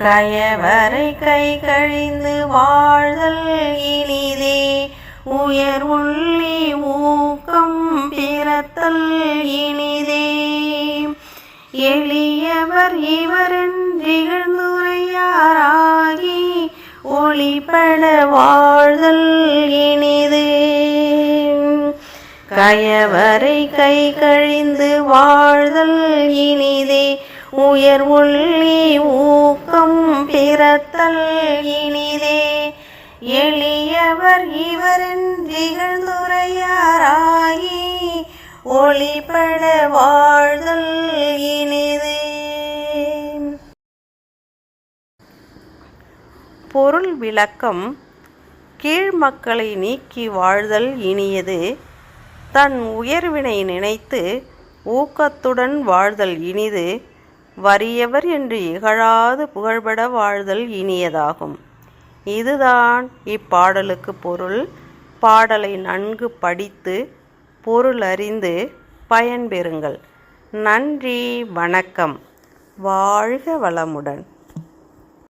கயவரை கை கழிந்து வாழ்தல் இனிதே. உயர் உள்ளி ஊக்கம் பிறத்தல் இனிதே. எளியவர் இவரென்றிகழ்ந்துரையாராகி ஒளிபட வாழ்தல் இனிது. கயவரை கை கழிந்து வாழ்தல் இனிதே. உயர் உள்ளி ஊ பிறத்தல் இனிதே. எளியவர் இவரின் திகழ்ந்துரையாராகி ஒளிபட வாழ்தல் இனிதே. பொருள் விளக்கம் கீழ் மக்களை நீக்கி வாழ்தல் இனியது. தன் உயர்வினை நினைத்து ஊக்கத்துடன் வாழ்தல் இனிது. வறியவர் என்று இகழாது புகழ்பட வாழ்தல் இனியதாகும். இதுதான் இப்பாடலுக்கு பொருள். பாடலை நன்கு படித்து பொருள் அறிந்து பயன்பெறுங்கள். நன்றி வணக்கம். வாழ்க வளமுடன்.